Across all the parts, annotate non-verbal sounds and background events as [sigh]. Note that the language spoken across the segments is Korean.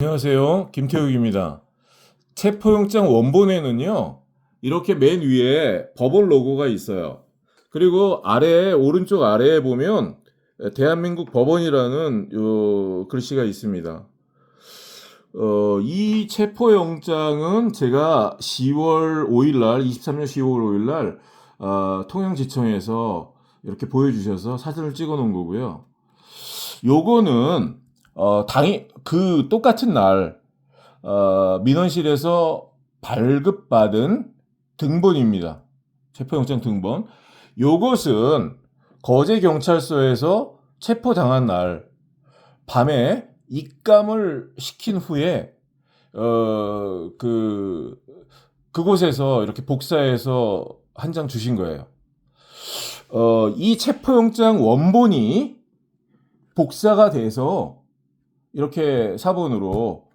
안녕하세요. 김태욱입니다. 체포영장 원본에는요, 이렇게 맨 위에 법원 로고가 있어요. 그리고 아래, 오른쪽 아래에 보면 대한민국 법원이라는 요 글씨가 있습니다. 어, 이 체포영장은 제가 10월 5일 날, 23년 10월 5일 날, 어, 통영지청에서 이렇게 보여주셔서 사진을 찍어 놓은 거고요. 요거는 어, 당이 그 똑같은 날 어, 민원실에서 발급받은 등본입니다. 체포영장 등본. 요것은 거제 경찰서에서 체포당한 날 밤에 입감을 시킨 후에 어, 그 그곳에서 이렇게 복사해서 한 장 주신 거예요. 어, 이 체포영장 원본이 복사가 돼서 이렇게 사본으로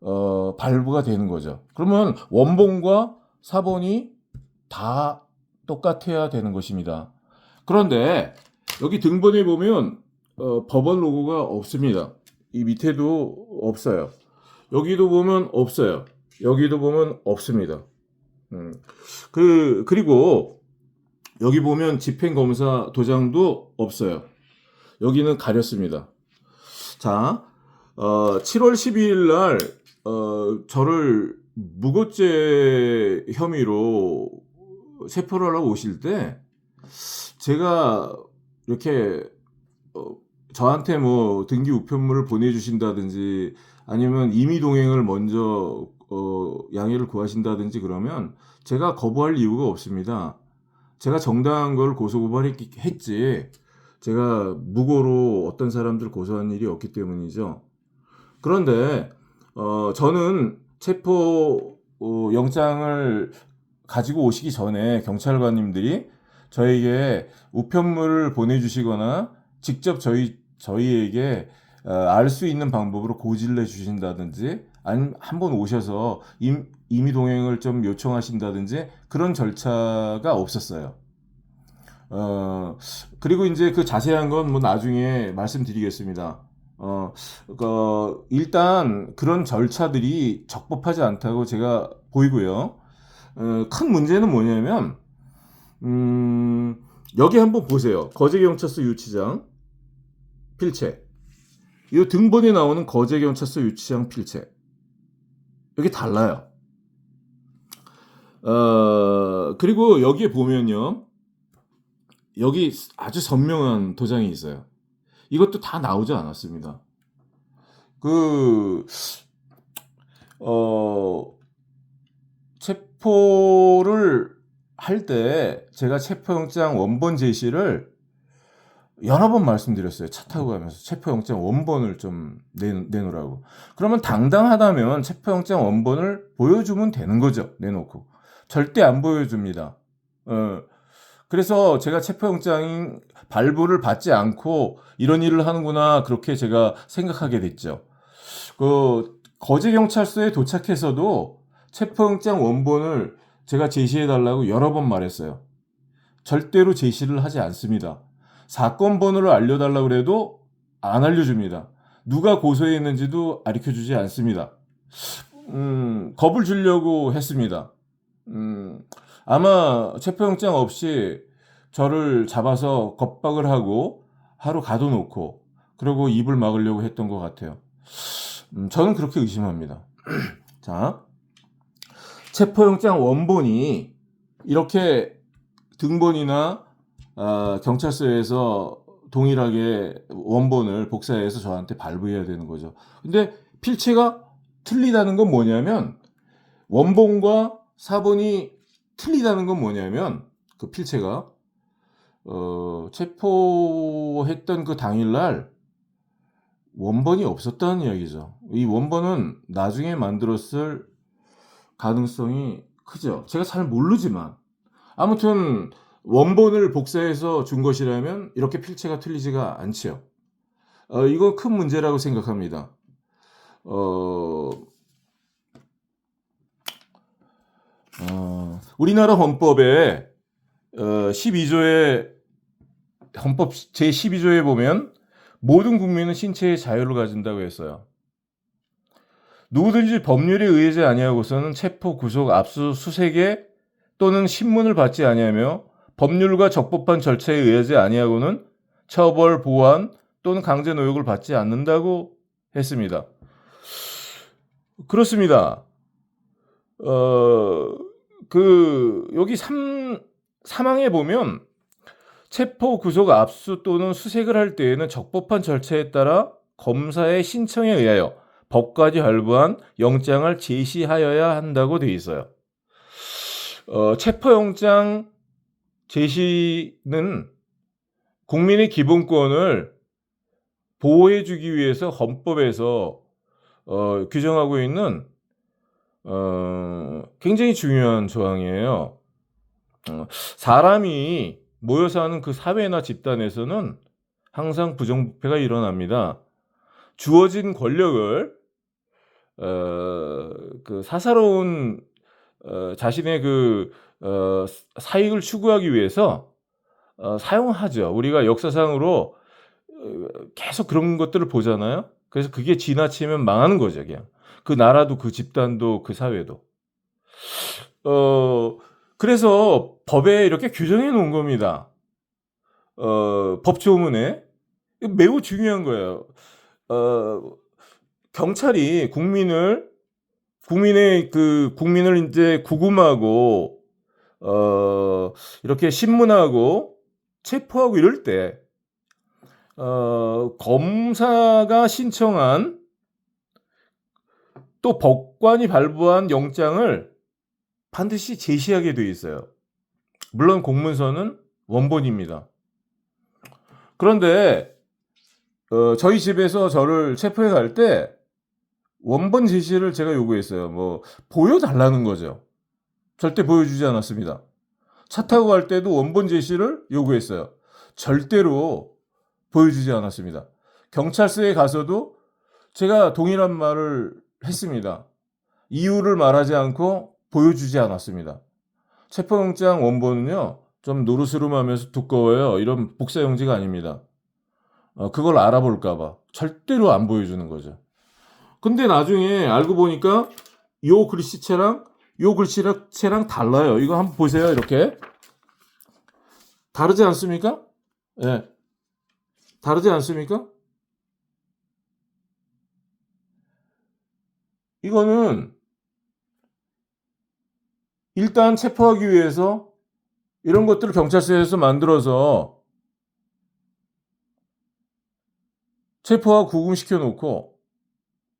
어, 발부가 되는 거죠. 그러면 원본과 사본이 다 똑같아야 되는 것입니다. 그런데 여기 등본에 보면 어, 법원 로고가 없습니다. 이 밑에도 없어요. 여기도 보면 없어요. 여기도 보면 없습니다. 음. 그 그리고 여기 보면 집행검사 도장도 없어요. 여기는 가렸습니다. 자, 어, 7월 12일 날, 어, 저를 무고죄 혐의로 체포를 하려고 오실 때, 제가 이렇게, 어, 저한테 뭐 등기 우편물을 보내주신다든지, 아니면 임의 동행을 먼저, 어, 양해를 구하신다든지 그러면 제가 거부할 이유가 없습니다. 제가 정당한 걸 고소고발했지, 제가 무고로 어떤 사람들 고소한 일이 없기 때문이죠. 그런데 어, 저는 체포 어, 영장을 가지고 오시기 전에 경찰관님들이 저에게 우편물을 보내주시거나 직접 저희 저희에게 어, 알수 있는 방법으로 고지를 해주신다든지 한번 오셔서 임, 임의 동행을 좀 요청하신다든지 그런 절차가 없었어요. 어, 그리고 이제 그 자세한 건 뭐 나중에 말씀드리겠습니다. 어, 그, 일단 그런 절차들이 적법하지 않다고 제가 보이고요. 어, 큰 문제는 뭐냐면, 음, 여기 한번 보세요. 거제경찰서 유치장 필체. 이 등본에 나오는 거제경찰서 유치장 필체. 여기 달라요. 어, 그리고 여기에 보면요. 여기 아주 선명한 도장이 있어요. 이것도 다 나오지 않았습니다. 그, 어, 체포를 할 때 제가 체포영장 원본 제시를 여러 번 말씀드렸어요. 차 타고 가면서 체포영장 원본을 좀 내, 내놓으라고. 그러면 당당하다면 체포영장 원본을 보여주면 되는 거죠. 내놓고. 절대 안 보여줍니다. 어, 그래서 제가 체포영장 발부를 받지 않고 이런 일을 하는구나 그렇게 제가 생각하게 됐죠. 그 거제 경찰서에 도착해서도 체포영장 원본을 제가 제시해 달라고 여러 번 말했어요. 절대로 제시를 하지 않습니다. 사건 번호를 알려달라고 그래도 안 알려줍니다. 누가 고소했는지도 알려주지 않습니다. 음, 겁을 주려고 했습니다. 음, 아마 체포영장 없이 저를 잡아서 겁박을 하고 하루 가둬놓고 그리고 입을 막으려고 했던 것 같아요. 음, 저는 그렇게 의심합니다. [clears throat] 자, 체포영장 원본이 이렇게 등본이나 아, 경찰서에서 동일하게 원본을 복사해서 저한테 발부해야 되는 거죠. 근데 필체가 틀리다는 건 뭐냐면 원본과 사본이 틀리다는 건 뭐냐면 그 필체가 어, 체포했던 그 당일날 원본이 없었다는 이야기죠. 이 원본은 나중에 만들었을 가능성이 크죠. 제가 잘 모르지만 아무튼 원본을 복사해서 준 것이라면 이렇게 필체가 틀리지가 않지요. 어, 이거 큰 문제라고 생각합니다. 어, 어, 우리나라 헌법에 어, 12조의 헌법 제 12조에 보면 모든 국민은 신체의 자유를 가진다고 했어요. 누구든지 법률에 의하지 아니하고서는 체포, 구속, 압수, 수색에 또는 신문을 받지 아니하며 법률과 적법한 절차에 의하지 아니하고는 처벌, 보안 또는 강제 노역을 받지 않는다고 했습니다. 그렇습니다. 어, 그, 여기 3, 3항에 보면 체포, 구속, 압수 또는 수색을 할 때에는 적법한 절차에 따라 검사의 신청에 의하여 법까지 발부한 영장을 제시하여야 한다고 돼 있어요. 어, 체포영장 제시는 국민의 기본권을 보호해주기 위해서 헌법에서 어, 규정하고 있는 어, 굉장히 중요한 조항이에요. 어, 사람이 모여서 하는 그 사회나 집단에서는 항상 부정부패가 일어납니다. 주어진 권력을 어, 그 사사로운 어, 자신의 그 어, 사익을 추구하기 위해서 어, 사용하죠. 우리가 역사상으로 어, 계속 그런 것들을 보잖아요. 그래서 그게 지나치면 망하는 거죠, 그냥. 그 나라도 그 집단도 그 사회도. 어, 그래서 법에 이렇게 규정해 놓은 겁니다. 어, 법조문에. 매우 중요한 거예요. 어, 경찰이 국민을, 국민의 그, 국민을 이제 구금하고, 어, 이렇게 신문하고, 체포하고 이럴 때, 어, 검사가 신청한 또 법관이 발부한 영장을 반드시 제시하게 돼 있어요. 물론 공문서는 원본입니다. 그런데 어, 저희 집에서 저를 체포해 갈 때 원본 제시를 제가 요구했어요. 뭐 보여달라는 거죠. 절대 보여주지 않았습니다. 차 타고 갈 때도 원본 제시를 요구했어요. 절대로 보여주지 않았습니다. 경찰서에 가서도 제가 동일한 말을 했습니다. 이유를 말하지 않고 보여주지 않았습니다. 체포영장 원본은요, 좀 노르스름하면서 두꺼워요. 이런 복사용지가 아닙니다. 어, 그걸 알아볼까봐 절대로 안 보여주는 거죠. 근데 나중에 알고 보니까 요 글씨체랑 요 글씨체랑 달라요. 이거 한번 보세요. 이렇게 다르지 않습니까? 예. 네. 다르지 않습니까? 이거는 일단 체포하기 위해서 이런 것들을 경찰서에서 만들어서 체포하고 구금시켜 놓고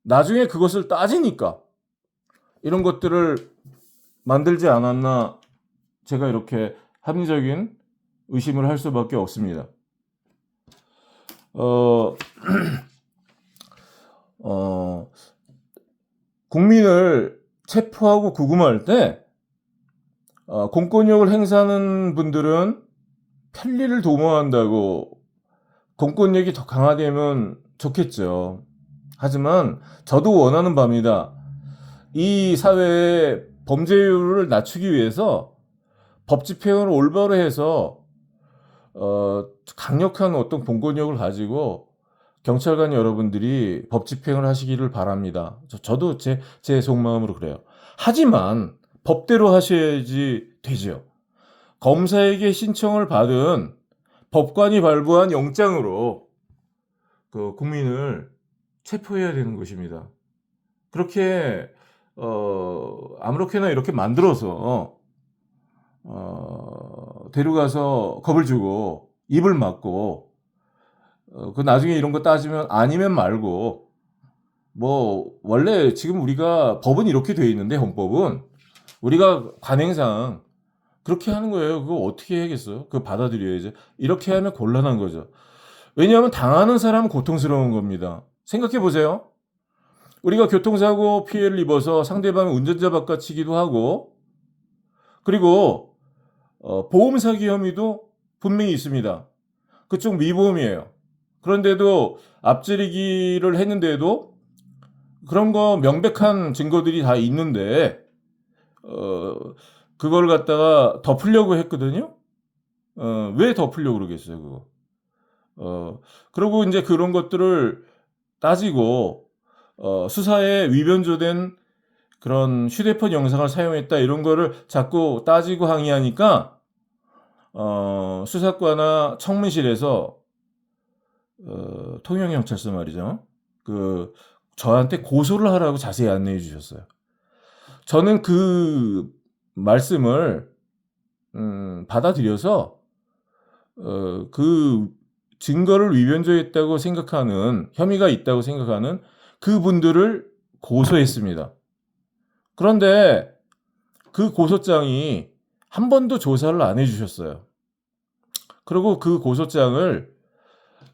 나중에 그것을 따지니까 이런 것들을 만들지 않았나 제가 이렇게 합리적인 의심을 할 수밖에 없습니다. 어, [clears throat] 어, 국민을 체포하고 구금할 때 어, 공권력을 행사하는 분들은 편리를 도모한다고 공권력이 더 강화되면 좋겠죠. 하지만 저도 원하는 바입니다. 이 사회의 범죄율을 낮추기 위해서 법 집행을 올바로 해서 어, 강력한 어떤 공권력을 가지고 경찰관 여러분들이 법 집행을 하시기를 바랍니다. 저, 도 제, 제 속마음으로 그래요. 하지만 법대로 하셔야지 되죠. 검사에게 신청을 받은 법관이 발부한 영장으로 그 국민을 체포해야 되는 것입니다. 그렇게 어, 아무렇게나 이렇게 만들어서 어, 데려가서 겁을 주고 입을 막고 어, 그 나중에 이런 거 따지면 아니면 말고 뭐 원래 지금 우리가 법은 이렇게 돼 있는데 헌법은 우리가 관행상 그렇게 하는 거예요. 그거 어떻게 해야겠어요? 그거 받아들여야죠. 이렇게 하면 곤란한 거죠. 왜냐하면 당하는 사람은 고통스러운 겁니다. 생각해 보세요. 우리가 교통사고 피해를 입어서 상대방 운전자 바꿔치기도 하고 그리고 어, 보험 사기 혐의도 분명히 있습니다. 그쪽 미보험이에요. 그런데도 앞지르기를 했는데도 그런 거 명백한 증거들이 다 있는데 어, 그걸 갖다가 덮으려고 했거든요. 어, 왜 덮으려고 그러겠어요, 그거. 어, 그리고 이제 그런 것들을 따지고 어, 수사에 위변조된 그런 휴대폰 영상을 사용했다 이런 거를 자꾸 따지고 항의하니까 어, 수사과나 청문실에서 어, 통영경찰서 말이죠. 그 저한테 고소를 하라고 자세히 안내해 주셨어요. 저는 그 말씀을 음, 받아들여서 어, 그 증거를 위변조했다고 생각하는 혐의가 있다고 생각하는 그분들을 고소했습니다. 그런데 그 고소장이 한 번도 조사를 안 해주셨어요. 그리고 그 고소장을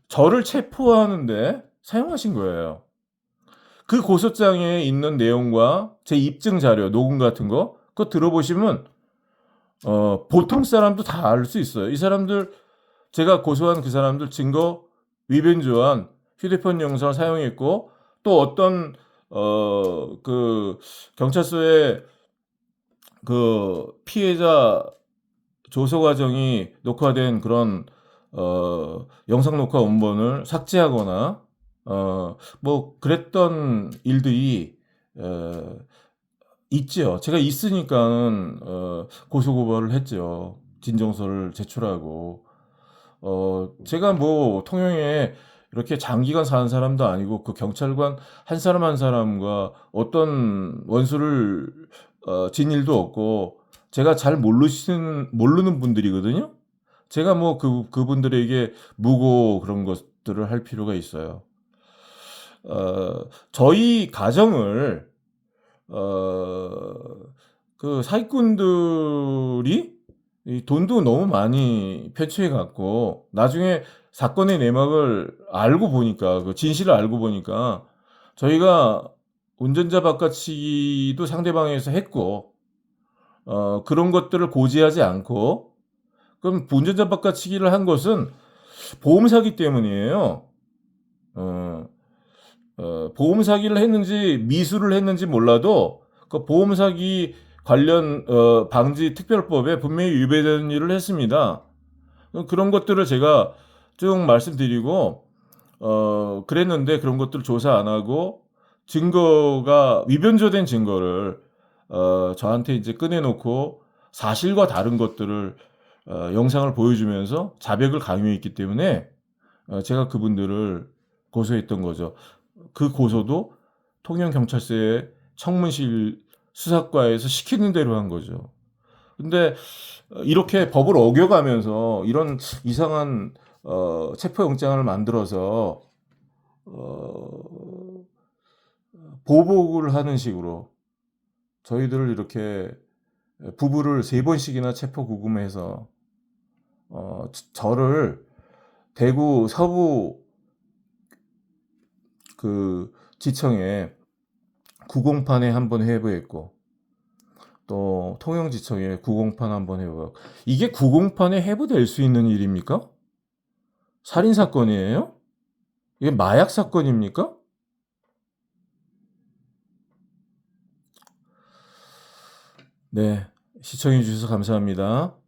저를 체포하는데 사용하신 거예요. 그 고소장에 있는 내용과 제 입증 자료, 녹음 같은 거, 그거 들어보시면, 어, 보통 사람도 다 알 수 있어요. 이 사람들, 제가 고소한 그 사람들 증거 위변조한 휴대폰 영상을 사용했고, 또 어떤, 어, 그, 경찰서에 그 피해자 조서 과정이 녹화된 그런 어, 영상 녹화 원본을 삭제하거나 어, 뭐 그랬던 일들이 어, 있죠. 제가 있으니까는 어, 고소 고발을 했죠. 진정서를 제출하고 어, 제가 뭐 통영에 이렇게 장기간 사는 사람도 아니고 그 경찰관 한 사람 한 사람과 어떤 원수를 어, 진 일도 없고 제가 잘 모르시는 모르는 분들이거든요. 제가 뭐 그 그분들에게 무고 그런 것들을 할 필요가 있어요. 어, 저희 가정을 어, 그 사기꾼들이 이 돈도 너무 많이 편취해 갖고 나중에 사건의 내막을 알고 보니까 그 진실을 알고 보니까 저희가 운전자 바꿔치기도 상대방에서 했고 어, 그런 것들을 고지하지 않고 그럼 운전자 바꿔치기를 한 것은 보험 사기 때문이에요. 어, 어, 보험 사기를 했는지 미수를 했는지 몰라도 그 보험 사기 관련 어, 방지 특별법에 분명히 위배되는 일을 했습니다. 그런 것들을 제가 쭉 말씀드리고 어, 그랬는데 그런 것들 조사 안 하고 증거가 위변조된 증거를 어, 저한테 이제 꺼내놓고 사실과 다른 것들을 어, 영상을 보여주면서 자백을 강요했기 때문에 어, 제가 그분들을 고소했던 거죠. 그 고소도 통영경찰서의 청문실 수사과에서 시키는 대로 한 거죠. 근데 어, 이렇게 법을 어겨가면서 이런 이상한 어, 체포영장을 만들어서 어, 보복을 하는 식으로 저희들을 이렇게 부부를 세 번씩이나 체포 구금해서 어, 저를 대구 서부 그 지청에 구공판에 한번 해부했고 또 통영지청에 구공판 한번 해부 이게 구공판에 해부될 수 있는 일입니까? 살인 사건이에요? 이게 마약 사건입니까? 네, 시청해 주셔서 감사합니다.